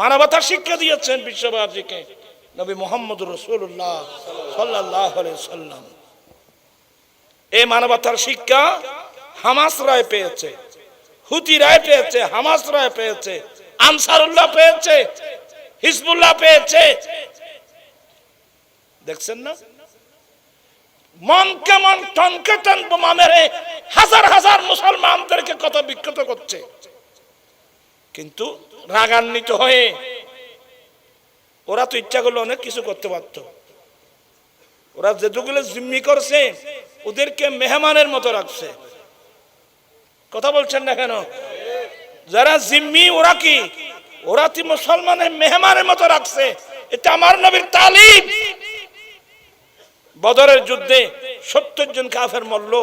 মানবতার শিক্ষা দিয়েছেন বিশ্ববাসীকে নবী মোহাম্মদ রসুল্লাহ সাল্লাহ সাল্লাম। এই মানবতার শিক্ষা হামাস রায় পেয়েছে, হুতি রায় পেয়েছে, হামাস রায় পেয়েছে, আনসারুল্লাহ পেয়েছে, হিজবুল্লাহ পেয়েছে। দেখছেন না? মন কেমন টনকে টন বোমা মেরে হাজার হাজার মুসলমানদেরকে কত বিক্ষত করছে। কিন্তু রাগান্বিত হয়ে ওরা তো ইচ্ছা করলে অনেক কিছু করতে পারত। ওরা যেটুকুলো জিম্মি করছে, ওদেরকে মেহমানের মতো রাখছে। কথা বলছেন না কেন? যারা জিম্মি, ওরা কি? ওরা কি মুসলমানের মেহমানের মতো রাখছে। এটা আমার নবীর তালিম। বদরের যুদ্ধে সত্তর জন কাফের মরল,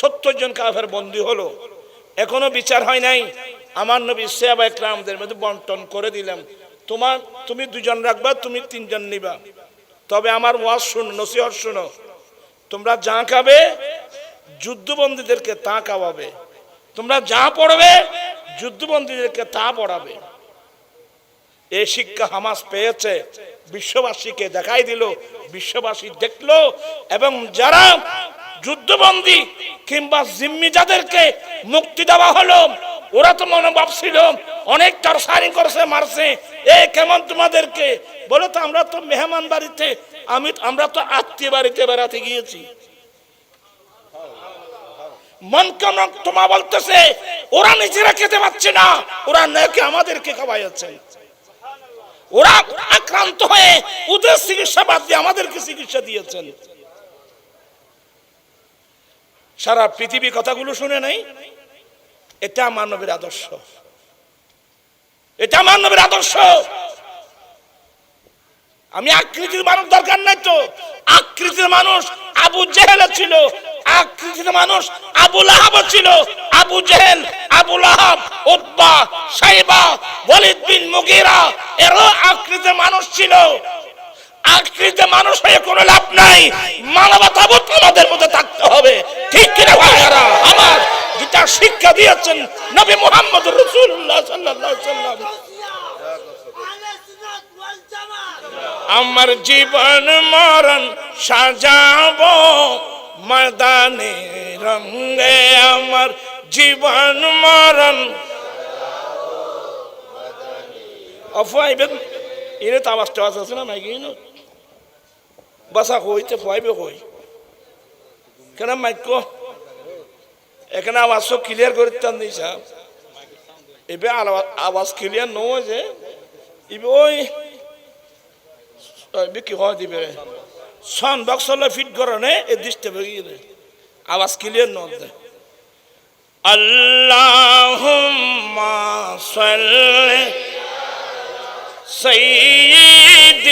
সত্তর জন কাফের বন্দী হলো। এখনও বিচার হয় নাই। আমার নবী সেবা একরামদের মধ্যে বন্টন করে দিলাম। তোমার, তুমি দুজন রাখবা, তুমি তিনজন নিবা। তবে আমার ওয়াজ শুন, নসিহত শুনো। তোমরা যা খাবে, যুদ্ধবন্দীদেরকে তা খাওয়াবে। তোমরা যা পড়বে, যুদ্ধবন্দীদেরকে তা পড়াবে। এই শিক্ষা হামাস পেয়েছে, বিশ্ববাসীকে দেখাই দিল, বিশ্ববাসী দেখল, এবং যারা যুদ্ধবন্দী কিংবা জিম্মি যাদেরকে মুক্তি দেওয়া হলো ওরা তো মনে ভাবছিল, অনেক টারসারি করছে, মারছে। এ কেমন তোমাদেরকে? বলে তো, আমরা তো মেহমান বাড়িতে, আমি, আমরা তো আত্মীয় বাড়িতে বেড়াতে গিয়েছি। মন কেমন তোমা বলতেছে, ওরা নিজেরা খেতে পাচ্ছে না, ওরা নাকি আমাদেরকে খাওয়াইছে ওরা আক্রান্ত হয়ে ওদের চিকিৎসা বাদ দিয়ে আমাদেরকে চিকিৎসা দিয়েছেন। সারা পৃথিবী কথাগুলো শুনে নাই? এটা মানবের আদর্শ। এটা মানবের আদর্শ। আমি আকৃতির মানুষ দরকার নাই তো। আকৃতির মানুষ আবু জেহেল ছিল। আকৃতির মানুষ আবু লাহাব ছিল। আবু জেহেল, আবু লাহাব উদ্বা সাইবা, ওয়ালিদ বিন মুগিরা, এরও আকৃতির মানুষ ছিল। আকৃতির মানুষ হয়ে কোনো লাভ নাই। মানবতাবোধ আমাদের মধ্যে থাকতে হবে। ঠিক কিনা ভাইয়ারা? আমার যেটা শিক্ষা দিয়েছেন নবী মোহাম্মদ রসুল্লাহ আলাইহি সাল্লাম আমার জীবন মরণ সাজাবো ময়দানে রঙ্গে আমার জীবন মরণ। অফাইবেন এনে তো আওয়াজ টাওয়াজ আছে না, মাইকি বাসা কইতে ফাইবে কই? কেন মাইক এখানে আওয়াজ সব ক্লিয়ার করে টান দিয়েছা এবে আওয়াজ ক্লিয়ার নয় যে ইবে ওই বিক্রি হয় দিবে। সন বক্সলে ফিট করে নে, এ দৃষ্টি বেরিয়ে আওয়াজ ক্লিয়ার নয় দে। আল্লাহুম্মা সাল্লি সাইয়্যিদিনা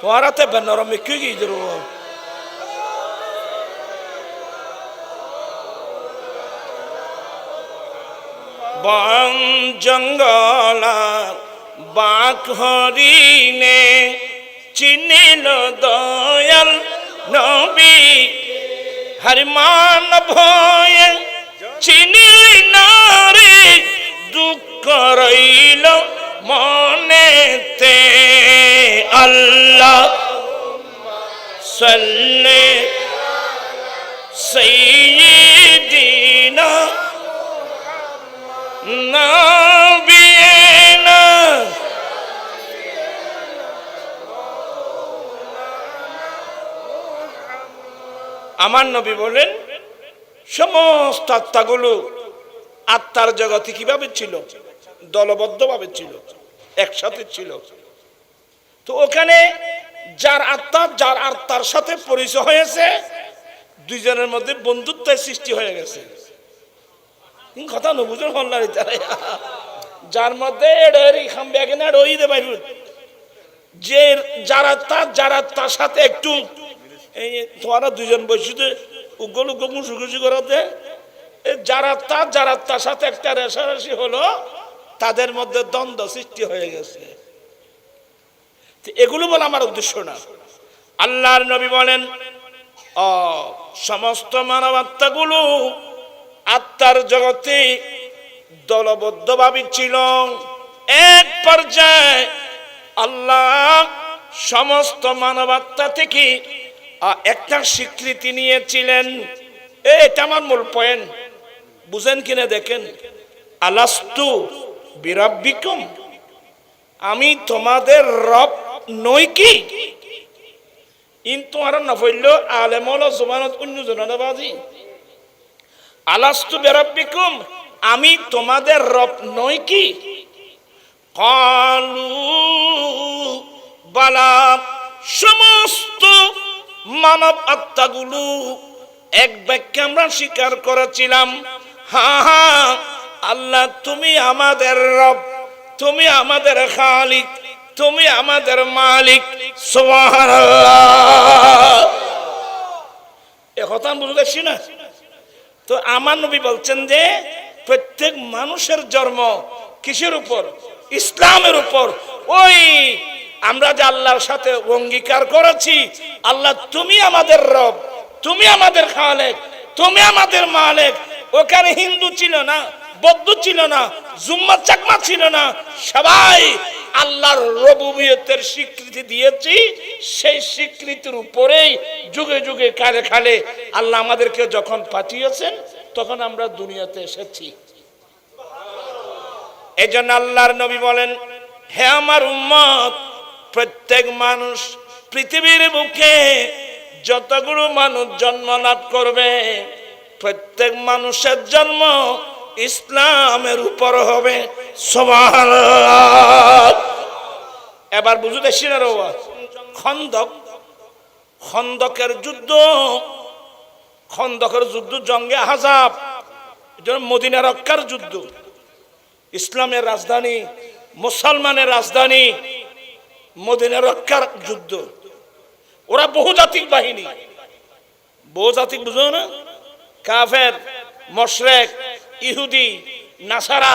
তোরাতে বেনরম কি গিয়ে বন জঙ্গল বাক হরিণে চিনিল দয়াল নবী। হরিমান ভয়ে চিনিল নারে দুঃখ রইল মনেতে। আল্লাহ সাল্লে নবিয়েনা আমার নবী বলেন, সমস্ত আত্মাগুলো আত্মার জগতে কীভাবে ছিল? দলবদ্ধভাবে ছিল, একসাথে ছিল। তো ওখানে যার আত্মা, যার আত্মার সাথে পরিচয় হয়েছে, দুইজনের মধ্যে বন্ধুত্বের সৃষ্টি হয়ে গেছে। কথা নবুজন হল্লারি তারা যার মধ্যে এড়ি খামবে এখানে রই দে বাইর যে যার আত্মা যার আত্মার সাথে একটু এই তোমারা দুজন বসিতে উগল উগ্র মুসুখুসি করাতে যার আত্মা যার আত্মার সাথে একটা রেশারেশি হলো, তাদের মধ্যে দ্বন্দ্ব সৃষ্টি হয়ে গেছে। এগুলো বলে আমার উদ্দেশ্য না। আল্লাহর নবী বলেন, অ, সমস্ত মানব আত্মাগুলো আত্মার জগতে দলবদ্ধ দলবদ্ধভাবে ছিল। এক পর্যায়ে আল্লাহ সমস্ত মানবাত্মা থেকে একটা স্বীকৃতি নিয়েছিলেন। এটা আমার মূল পয়েন্ট বুঝেন কিনা দেখেন? আলাস্তু বিরাব্বিকুম। আমি তোমাদের রব নই কি? কিন্তু আর না বলল আলেমল জমানত অন্য জনবাজি আলাস্তু বিরাব্বিকুম, আমি তোমাদের রব নই কি? কালু বালা, সমস্ত মানব আত্মাগুলো এক বাক্যে আমরা স্বীকার করেছিলাম। হা হা, আল্লাহ, তুমি আমাদের রব, তুমি আমাদের খালিক, তুমি আমাদের মালিক, সুবহানাল্লাহ। এ কথা বুঝতেছি না? তো আমার নবী বলছেন যে প্রত্যেক মানুষের জন্ম কিসের উপর? ইসলামের উপর। ওই আমরা যে আল্লাহর সাথে অঙ্গীকার করেছি, আল্লাহ তুমি আমাদের রব, তুমি আমাদের খালেক, তুমি আমাদের মালেক। ওখানে হিন্দু ছিল না, বৌদ্ধ ছিল না জুম্মা চাকমা ছিল না, সবাই আল্লাহর রবুবিয়তের স্বীকৃতি দিয়েছি, সেই স্বীকৃতির উপরেই যুগে যুগে কালে খালে আল্লাহ আমাদেরকে যখন পাঠিয়েছেন, তখন আমরা দুনিয়াতে এসেছি। এই জন্য আল্লাহর নবী বলেন, হে আমার উম্মত, প্রত্যেক মানুষ পৃথিবীর বুকে যতগুলো মানুষ জন্ম লাভ করবে, প্রত্যেক মানুষের জন্ম ইসলামের উপর হবে। এবার বুঝতে সিনার খন্দক, খন্দকের যুদ্ধ খন্দকের যুদ্ধ জঙ্গে হাজাব মদিনা রক্ষার যুদ্ধ। ইসলামের রাজধানী, মুসলমানের রাজধানী, মদিনা রক্ষার যুদ্ধ। ওরা বহুজাতিক বাহিনী। বহুজাতিক বুঝো না? কাফের, মশরেক, ইহুদি, নাসারা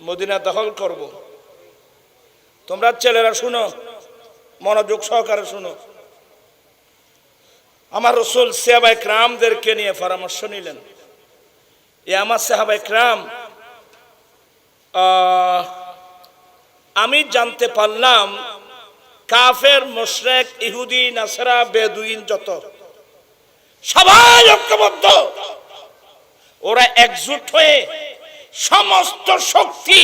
মদিনা দখল করব। তোমরা ছেলেরা শুনো, মনোযোগ সহকারে শুনো। আমার রসুল সেহাবাই ক্রামদেরকে নিয়ে পরামর্শ নিলেন। এ আমার সাহাবাই ক্রাম আমি জানতে পারলাম, কাফের, মোশরেক, ইহুদি, নাসরা, বেদুইন যত, সবাই ঐক্যবদ্ধ। ওরা একজোট হয়ে সমস্ত শক্তি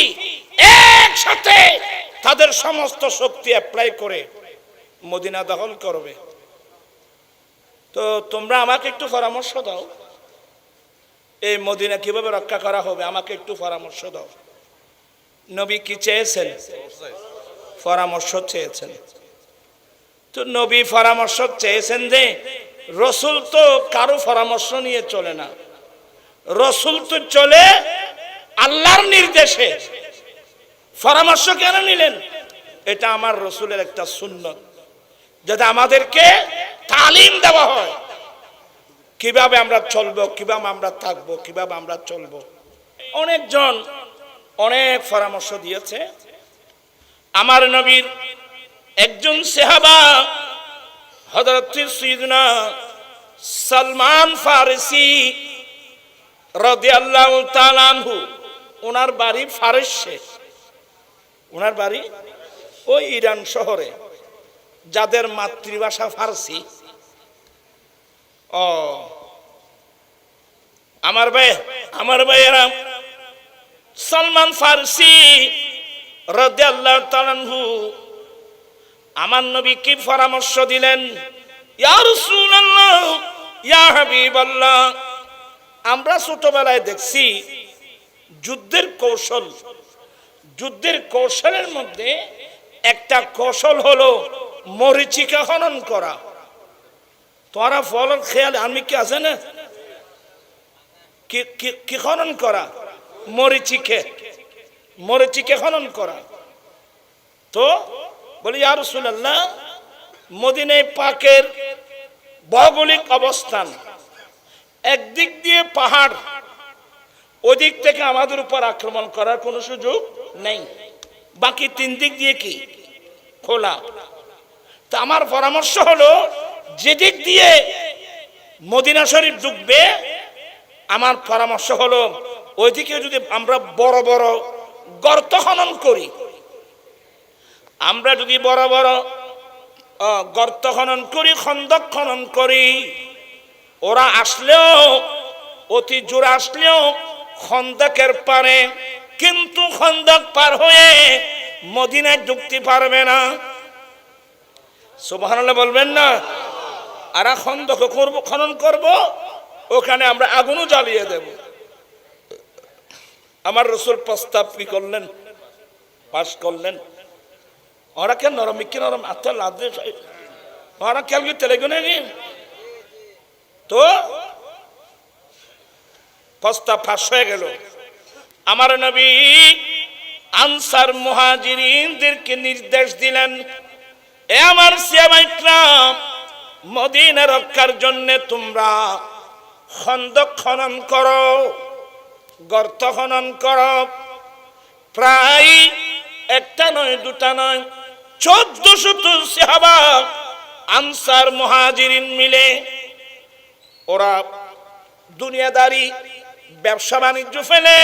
একসাথে তাদের সমস্ত শক্তি অ্যাপ্লাই করে মদিনা দখল করবে। তো তোমরা আমাকে একটু পরামর্শ দাও, এই মদিনা কীভাবে রক্ষা করা হবে, আমাকে একটু পরামর্শ দাও। নবী কি চেয়েছেন? পরামর্শ চেয়েছেন। তো নবী পরামর্শ চেয়েছেন যে, রসুল তো কারও পরামর্শ নিয়ে চলে না। রসুল তো চলে আল্লাহর নির্দেশে। পরামর্শ কেন নিলেন? এটা আমার রসুলের একটা সুন্নত। যাতে আমাদেরকে তালিম দেওয়া হয়। কীভাবে আমরা চলবো, কীভাবে আমরা থাকব, কীভাবে আমরা চলবো। অনেকজন অনেক পরামর্শ দিয়েছে। আমার নবীর একজন সেহাবা হজরত সৈদনা সালমান ফারসি, রদিয়াল্লাহু তাআলাহু ওনার বাড়ি ফারসে। ওনার বাড়ি ওই ইরান শহরে, যাদের মাতৃভাষা ফার্সি। ও, আমার ভাই, আমার ভাইয়েরা, সালমান ফারসি তাআলাহু আমার নবী কি পরামর্শ দিলেন? ইয়া আমরা ছোটবেলায় দেখছি যুদ্ধের কৌশল। যুদ্ধের কৌশলের মধ্যে একটা কৌশল হলো মরিচিকা হনন করা। তোরা ফলন খেয়াল, আমি কি আছে না? কি- খনন করা? মরিচিকে। মরিচিকে খনন করা। তো বলি আর রসুল্লাহ মদিনায় পাকের ভৌগোলিক অবস্থান। একদিক দিয়ে পাহাড় ওদিক থেকে আমাদের উপর আক্রমণ করার কোনো সুযোগ নেই। বাকি তিন দিক দিয়ে কি? খোলা। তা আমার পরামর্শ হলো, যেদিক দিয়ে মদিনা শরীফ ঢুকবে, আমার পরামর্শ হলো, ওইদিকে যদি আমরা বড় বড় গর্ত খনন করি, আমরা যদি বড় বড় গর্ত খনন করি, খন্দক খনন করি, ওরা আসলেও, অতি জোর আসলেও খন্দকের পারে, কিন্তু খন্দক পার হয়ে মদিনায় ঢুকতে পারবে না। সুবহানাল্লাহ বলবেন না, আর খন্দক করব, খনন করব, ওখানে আমরা আগুনও জ্বালিয়ে দেব। আমার রসুল প্রস্তাব কি করলেন? পাশ করলেন। ওরা কে নরম কি নরম, আত্মা লাদে, ওরা কেউ কি তেলেগু নাকি তো প্রস্তাব ফাঁস হয়ে গেল। আমার নবী আনসার মুহাজিরিনদেরকে নির্দেশ দিলেন, এ আমার সিয়ামাইকরাম মদিনা রক্ষার জন্য তোমরা খন্দক খনন করো, গর্ত খনন করো। প্রায় একটা নয়, দুটা নয়, চোদ্দশো তো সাহাবা আনসার মহাজিরিন মিলে ওরা দুনিয়াদারি ব্যবসা বাণিজ্য ফেলে।